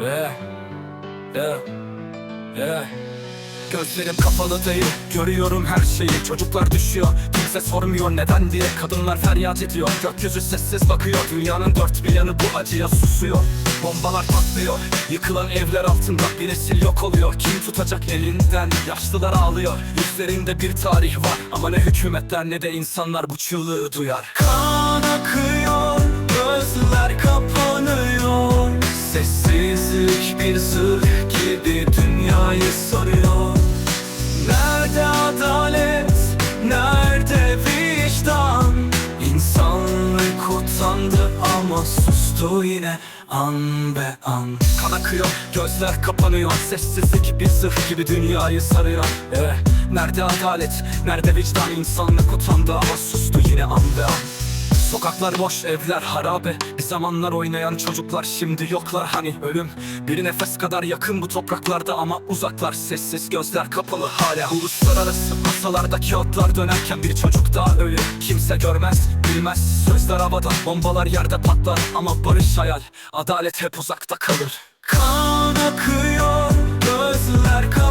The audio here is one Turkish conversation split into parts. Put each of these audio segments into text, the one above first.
Yeah. Yeah. Yeah. Gözlerim kapalı değil Görüyorum her şeyi. Çocuklar düşüyor Kimse sormuyor neden diye. Kadınlar feryat ediyor Gökyüzü sessiz bakıyor. Dünyanın dört bir yanı bu acıya susuyor. Bombalar patlıyor Yıkılan evler altında Bir nesil yok oluyor. Kim tutacak elinden? Yaşlılar ağlıyor. Yüzlerinde bir tarih var. Ama ne hükümetler ne de insanlar bu çığlığı duyar. Kan akıyor Gözler Sessizlik bir zırh gibi dünyayı sarıyor. Nerede adalet, nerede vicdan? İnsanlık utandı ama sustu yine an be an. Kan akıyor, gözler kapanıyor. Sessizlik bir zırh gibi dünyayı sarıyor. Evet, nerede adalet, nerede vicdan? İnsanlık utandı ama sustu yine an be an Sokaklar boş, evler harabe. Bir zamanlar oynayan çocuklar şimdi yoklar. Hani ölüm bir nefes kadar yakın bu topraklarda Ama uzaklar. Sessiz gözler kapalı hala Uluslararası masalarda kağıtlar dönerken Bir çocuk daha ölür. Kimse görmez bilmez. Sözler havada bombalar yerde patlar. Ama barış hayal adalet hep uzakta kalır. Kan akıyor gözler kapanıyor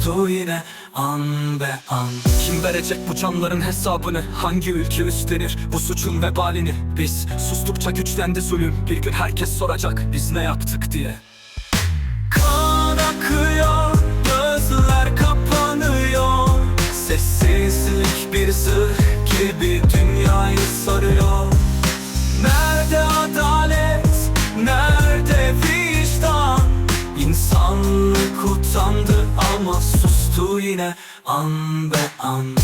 sustu yine an be an. Kim verecek bu canların hesabını? Hangi ülke üstlenir bu suçun vebalini? Biz sustukça güçlendi zulüm. Bir gün herkes soracak biz ne yaptık diye İnsanlık utandı ama sustu yine an be an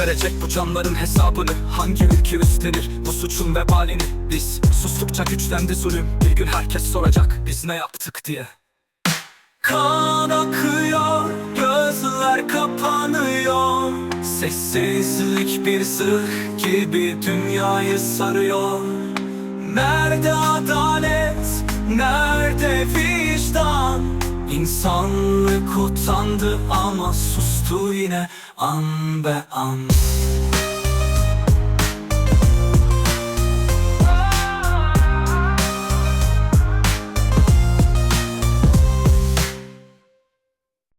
verecek bu canların hesabını? Hangi ülke üstlenir bu suçun vebalini? Biz sustukça güçlendi zulüm. Bir gün herkes soracak biz ne yaptık diye. Kan akıyor gözler kapanıyor. Sessizlik bir zırh gibi dünyayı sarıyor. Nerede adalet, nerede vicdan? İnsanlık utandı ama sustu yine an be an